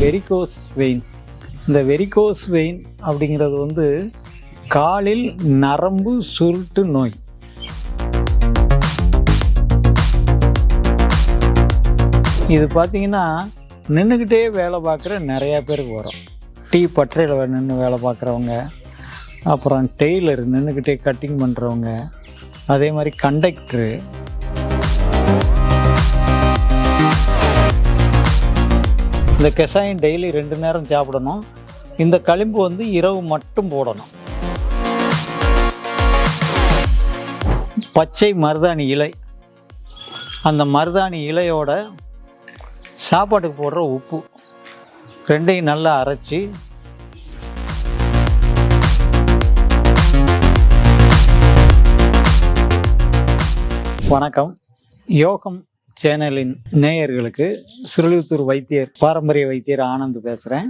Varicose vein இந்த varicose vein அப்படிங்கிறது வந்து காலில் நரம்பு சுருட்டு நோய். இது பார்த்தீங்கன்னா நின்றுக்கிட்டே வேலை பார்க்குற நிறையா பேருக்கு வரும். டீ பற்றையில் நின்று வேலை பார்க்குறவங்க அப்புறம் டெய்லர் நின்றுக்கிட்டே கட்டிங் பண்ணுறவங்க அதே மாதிரி கண்டக்டரு இந்த கெசாயம் டெய்லி ரெண்டு நேரம் சாப்பிடணும். இந்த களிம்பு வந்து இரவு மட்டும் போடணும். பச்சை மருதாணி இலை. அந்த மருதாணி இலையோட சாப்பாட்டுக்கு போடுற உப்பு. ரெண்டையும் நல்லா அரைச்சி. வணக்கம். யோகம் சேனலின் நேயர்களுக்கு சுருளித்தூர் வைத்தியர் பாரம்பரிய வைத்தியர் ஆனந்த் பேசுகிறேன்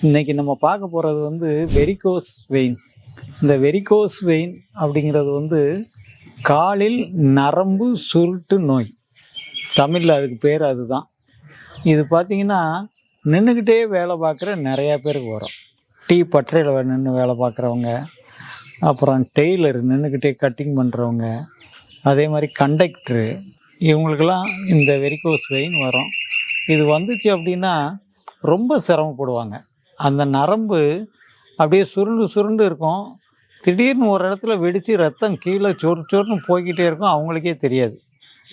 இன்னைக்கு நம்ம பார்க்க போகிறது வந்து வெரிகோஸ் வெயின். இந்த வெரிகோஸ் வெயின் அப்படிங்கிறது வந்து காலில் நரம்பு சுருட்டு நோய். தமிழில் அதுக்கு பேர் அதுதான். இது பார்த்தீங்கன்னா நின்றுக்கிட்டே வேலை பார்க்குற நிறையா பேருக்கு வரும். டீ பட்டறையில் நின்று வேலை பார்க்குறவங்க அப்புறம் டெய்லர் நின்றுக்கிட்டே கட்டிங் பண்ணுறவங்க அதே மாதிரி கண்டக்டரு இவங்களுக்கெல்லாம் இந்த வெரிகோஸ் வெயின் வரும். இது வந்துச்சு அப்படின்னா ரொம்ப சிரமப்படுவாங்க. அந்த நரம்பு அப்படியே சுருண்டு சுருண்டு இருக்கும். திடீர்னு ஒரு இடத்துல வெடித்து ரத்தம் கீழே சொறு சொருன்னு போய்கிட்டே இருக்கும். அவங்களுக்கே தெரியாது.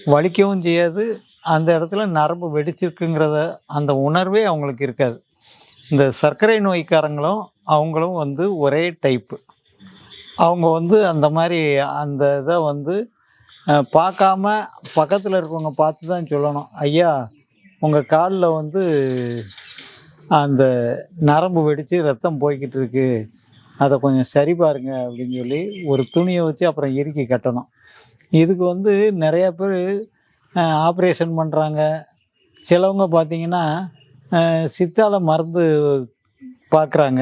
வலிக்கவும் செய்யாது. அந்த இடத்துல நரம்பு வெடிச்சிருக்குங்கிறத அந்த உணர்வே அவங்களுக்கு இருக்காது. இந்த சர்க்கரை நோய்க்காரங்களும் அவங்களும் வந்து ஒரே டைப்பு அவங்க வந்து அந்த மாதிரி அந்த இதை வந்து பார்க்காம பக்கத்தில் இருக்கவங்க பார்த்து தான் சொல்லணும். ஐயா உங்கள் காலில் வந்து அந்த நரம்பு வெடித்து ரத்தம் போய்கிட்டு இருக்கு. அதை கொஞ்சம் சரி பாருங்க அப்படின்னு சொல்லி ஒரு துணியை வச்சு அப்புறம் இறுக்கி கட்டணும். இதுக்கு வந்து நிறையா பேர் ஆப்ரேஷன் பண்ணுறாங்க சிலவங்க பார்த்தீங்கன்னா சித்தால மருந்து பார்க்குறாங்க.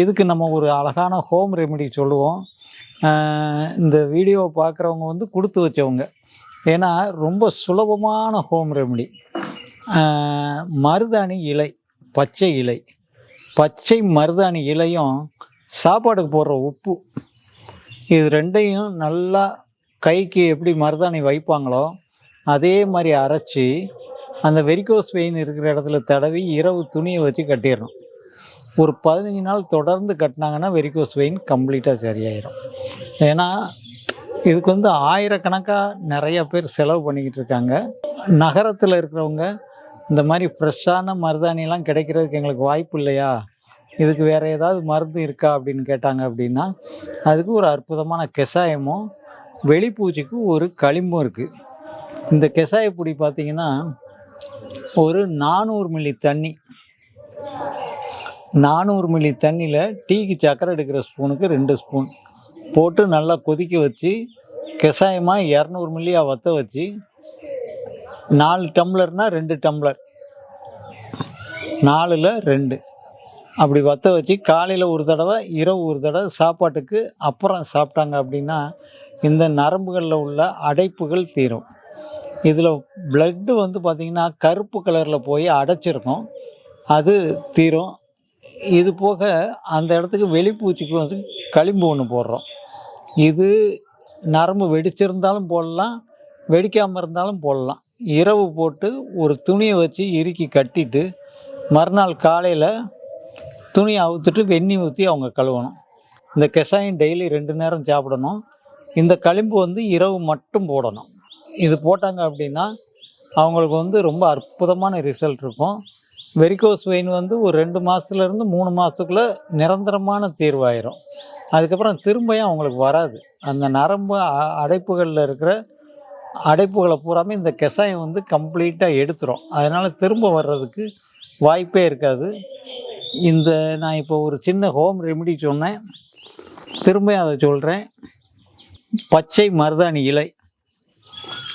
இதுக்கு நம்ம ஒரு அழகான ஹோம் ரெமெடி சொல்லுவோம். இந்த வீடியோவை பார்க்குறவங்க வந்து கொடுத்து வச்சவங்க. ஏன்னா ரொம்ப சுலபமான ஹோம் ரெமெடி மருதாணி இலை பச்சை இலை. பச்சை மருதாணி இலையும் சாப்பாடுக்கு போடுற உப்பு. இது ரெண்டையும் நல்லா கைக்கு எப்படி மருதாணி வைப்பாங்களோ அதே மாதிரி அரைச்சி அந்த வெரிகோஸ் வெயின் இருக்கிற இடத்துல தடவி இரவு துணியை வச்சு கட்டிடணும். ஒரு பதினஞ்சு நாள் தொடர்ந்து கட்டினாங்கன்னா வெரிகோஸ் வெயின் கம்ப்ளீட்டாக சரியாயிடும் ஏன்னா இதுக்கு வந்து ஆயிரக்கணக்காக நிறைய பேர் செலவு பண்ணிக்கிட்டு இருக்காங்க. நகரத்தில் இருக்கிறவங்க இந்த மாதிரி ஃப்ரெஷ்ஷான மருதாணிலாம் கிடைக்கிறதுக்கு எங்களுக்கு வாய்ப்பு இல்லையா? இதுக்கு வேறு ஏதாவது மருந்து இருக்கா அப்படின்னு கேட்டாங்க அப்படின்னா அதுக்கு ஒரு அற்புதமான கெசாயமும் வெளிப்பூச்சிக்கு ஒரு களிம்பும் இருக்குது இந்த கெசாயப்பொடி பொடி ஒரு நானூறு மில்லி தண்ணி நானூறு மில்லி தண்ணியில் டீக்கு சக்கரை எடுக்கிற ஸ்பூனுக்கு ரெண்டு ஸ்பூன் போட்டு நல்லா கொதிக்க வச்சு கஷாயமாக இரநூறு மில்லியாக வற்ற வச்சு நாலு டம்ளர்னால் ரெண்டு டம்ளர். நாலில் ரெண்டு. அப்படி வற்ற வச்சு காலையில் ஒரு தடவை இரவு ஒரு தடவை சாப்பாட்டுக்கு அப்புறம் சாப்பிட்டாங்க அப்படின்னா இந்த நரம்புகளில் உள்ள அடைப்புகள் தீரும். இதில் பிளட்டு வந்து பார்த்திங்கன்னா கருப்பு கலரில் போய் அடைச்சிருக்கும். அது தீரும். இது போக அந்த இடத்துக்கு வெளிப்பூச்சிக்கு வந்து களிம்பு ஒன்று போடுறோம். இது நரம்பு வெடிச்சிருந்தாலும் போடலாம் வெடிக்காமல் இருந்தாலும் போடலாம். இரவு போட்டு ஒரு துணியை வச்சு இறுக்கி கட்டிட்டு மறுநாள் காலையில் துணியை அவுத்துட்டு வெந்நீர் ஊற்றி அவங்க கழுவணும். இந்த கஷாயம் டெய்லி ரெண்டு நேரம் சாப்பிடணும். இந்த களிம்பு வந்து இரவு மட்டும் போடணும். இது போட்டாங்க அப்படின்னா அவங்களுக்கு வந்து ரொம்ப அற்புதமான ரிசல்ட் இருக்கும். வெரிகோஸ் வெயின் வந்து ஒரு ரெண்டு மாதத்துலேருந்து மூணு மாதத்துக்குள்ளே நிரந்தரமான தீர்வாயிரும். அதுக்கப்புறம் திரும்பியும் அவங்களுக்கு வராது. அந்த நரம்பு அ- அடைப்புகளில் இருக்கிற அடைப்புகளை பூராமே இந்த கஷாயம் வந்து கம்ப்ளீட்டாக எடுத்துரும். அதனால் திரும்ப வர்றதுக்கு வாய்ப்பே இருக்காது. இந்த நான் இப்போ ஒரு சின்ன ஹோம் ரெமெடி சொன்னேன். திரும்ப அதை சொல்கிறேன் பச்சை மருதாணி இலை.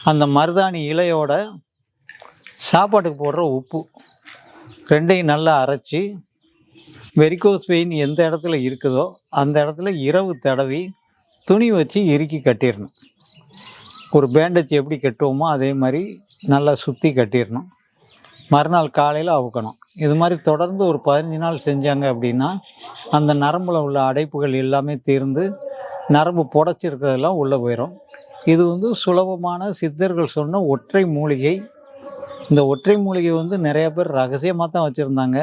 அந்த மருதாணி இலையோட சாப்பாட்டுக்கு போடுற உப்பு. ரெண்டையும் நல்லா அரைச்சி வெரிகோஸ் வெயின் எந்த இடத்துல இருக்குதோ அந்த இடத்துல இரவு தடவி துணி வச்சு இறுக்கி கட்டிடணும். ஒரு பேண்டேஜ் எப்படி கட்டுவோமோ அதே மாதிரி நல்லா சுற்றி கட்டிடணும். மறுநாள் காலையில் அவுக்கணும். இது மாதிரி தொடர்ந்து ஒரு பதினஞ்சு நாள் செஞ்சாங்க அப்படின்னா அந்த நரம்பில் உள்ள அடைப்புகள் எல்லாமே தீர்ந்து நரம்பு புடச்சிருக்கிறதெல்லாம் உள்ளே போயிடும் இது வந்து சுலபமான சித்தர்கள் சொன்ன ஒற்றை மூலிகை இந்த ஒற்றை மூலிகை வந்து நிறைய பேர் ரகசியமாக தான் வச்சுருந்தாங்க.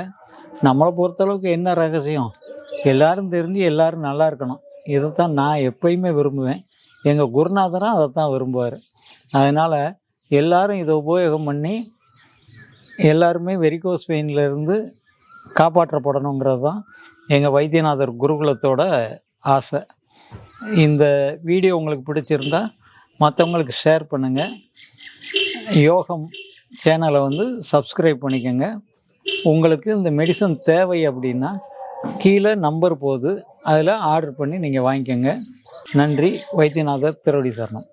நம்மளை பொறுத்தளவுக்கு என்ன ரகசியம்? எல்லாரும் தெரிஞ்சு எல்லாரும் நல்லா இருக்கணும். இதை தான் நான் எப்பயுமே விரும்புவேன். எங்கள் குருநாதரும் அதை தான் விரும்புவார். அதனால் எல்லாரும் இதை உபயோகம் பண்ணி எல்லாருமே வெரிகோஸ் இருந்து காப்பாற்றப்படணுங்கிறது தான் எங்கள் வைத்தியநாதர் குருகுலத்தோட ஆசை. இந்த வீடியோ உங்களுக்கு பிடிச்சிருந்தா மற்றவங்களுக்கு ஷேர் பண்ணுங்கள் யோகம் சேனலை வந்து சப்ஸ்கிரைப் பண்ணிக்கோங்க. உங்களுக்கு இந்த மெடிசன் தேவை அப்படின்னா கீழே நம்பர் போகுது அதில் ஆர்டர் பண்ணி நீங்கள் வாங்கிக்கோங்க. நன்றி. வைத்தியநாதர் திருவடி சரணம்.